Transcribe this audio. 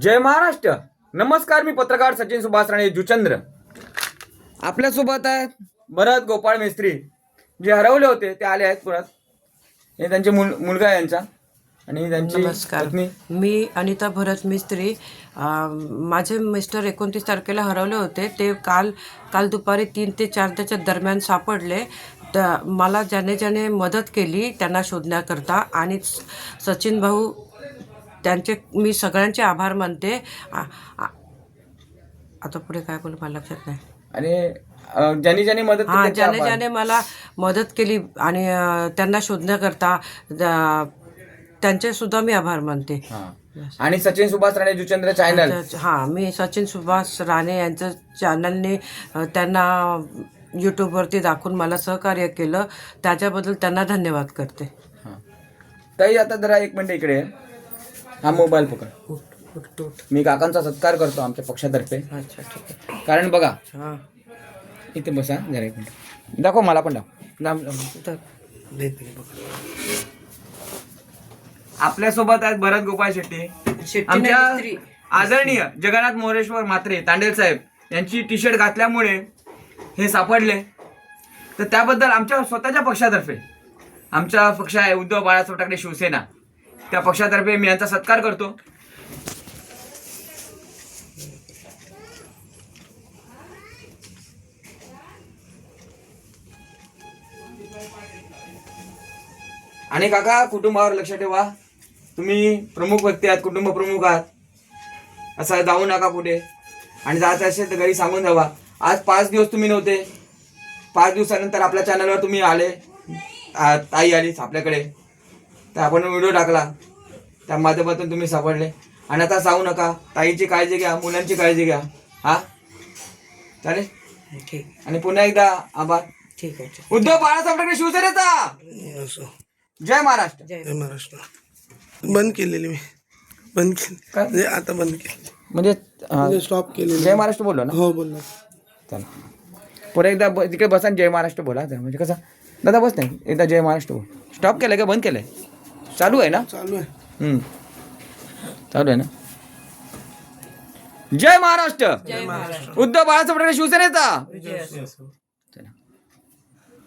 जय महाराष्ट्र. नमस्कार मी पत्रकार सचिन सुभाष राणे जुचंद्र. आपल्यासोबत आहेत भरत गोपाळ मिस्त्री. जे हरवले होते ते आले आहेत परत. हे त्यांचे मुल मुलगा आहे यांचा. आणि त्यांची नमस्कार. पत्नी. मी अनिता भरत मिस्त्री अं, माझे मिस्टर एकोणतीस तारखेला हरवले होते. ते काल काल दुपारी तीन ते चार त्याच्या दरम्यान सापडले. तर मला ज्याने ज्याने मदत केली त्यांना शोधण्याकरता. आणि स- सचिन भाऊ त्यांचे मी सगळ्यांचे आभार मानते. आ- आ- आता पुढे काय बोलू मला लक्षात नाही. आणि अं, ज्यांनी ज्यांनी मदत केली हां त्यांचे ज्याने आभार. ज्याने मला मदत केली आणि अं, त्यांना शोधण्याकरता अं, त्यांचे सुद्धा मी आभार मानते. हां. आणि सचिन सुभाष राणे जुचंद्र चॅनल. हां मी सचिन सुभाष राणे यांचं चॅनलने अ, त्यांना यूट्यूबवरती दाखवून मला सहकार्य केलं. त्याच्याबद्दल त्यांना धन्यवाद करते. ताई आता जरा एक मिनिट इकडे ये. हा मोबाईल पकड. मी काकांचा सत्कार करतो आमच्या पक्षातर्फे. अच्छा ठीक कारण बघा हां. इथे बसा जरा एक मिनिट. दाखव मला पण दाखव. आपल्यासोबत आहेत भरत गोपाळ शेट्टी. आमच्या. आदरणीय जगन्नाथ मोरेश्वर म्हात्रे तांडेल साहेब यांची टी शर्ट घातल्यामुळे हे सापडले. तर त्याबद्दल आमच्या स्वतःच्या पक्षातर्फे आमचा पक्ष आहे उद्धव बाळासाहेब ठाकरे शिवसेना. त्या पक्षातर्फे मी यांचा सत्कार करतो. आणि काका कुटुंबावर लक्ष ठेवा. तुम्ही प्रमुख व्यक्ती आहात कुटुंब प्रमुख आहात. असं जाऊ नका कुठे आणि जायचं असेल तर घरी सांगून जावा. आज पाच दिवस तुम्ही नव्हते. पाच दिवसानंतर आपल्या चॅनलवर तुम्ही आले. आ, ताई आलीच आपल्याकडे. तर आपण व्हिडिओ टाकला. त्या माध्यमातून तुम्ही सापडले. आणि आता जाऊ नका ताईची काळजी घ्या मुलांची काळजी घ्या. हा? चालेल? ठीक. आणि पुन्हा एकदा आभार. ठीक आहे उद्धव बाळासाहेब ठाकरे शिवसेनेचा! असं. जय महाराष्ट्र. जय महाराष्ट्र. बंद केलेली मी. बंद केली. काय? म्हणजे आता बंद केली म्हणजे अं, म्हणजे स्टॉप केलेली. जय महाराष्ट्र बोललो ना? हो बोललो. चला. पुढे एकदा तिकडे बसा आणि जय महाराष्ट्र बोला. म्हणजे कसं? दादा बस नाही एकदा जय महाराष्ट्र बोल. स्टॉप केलं का? बंद केलंय? चालू आहे ना? चालू आहे. हम्म. चालू आहे ना? जय महाराष्ट्र! जय महाराष्ट्र. उद्धव बाळासाहेब ठाकरे शिवसेनेचा? विजय असो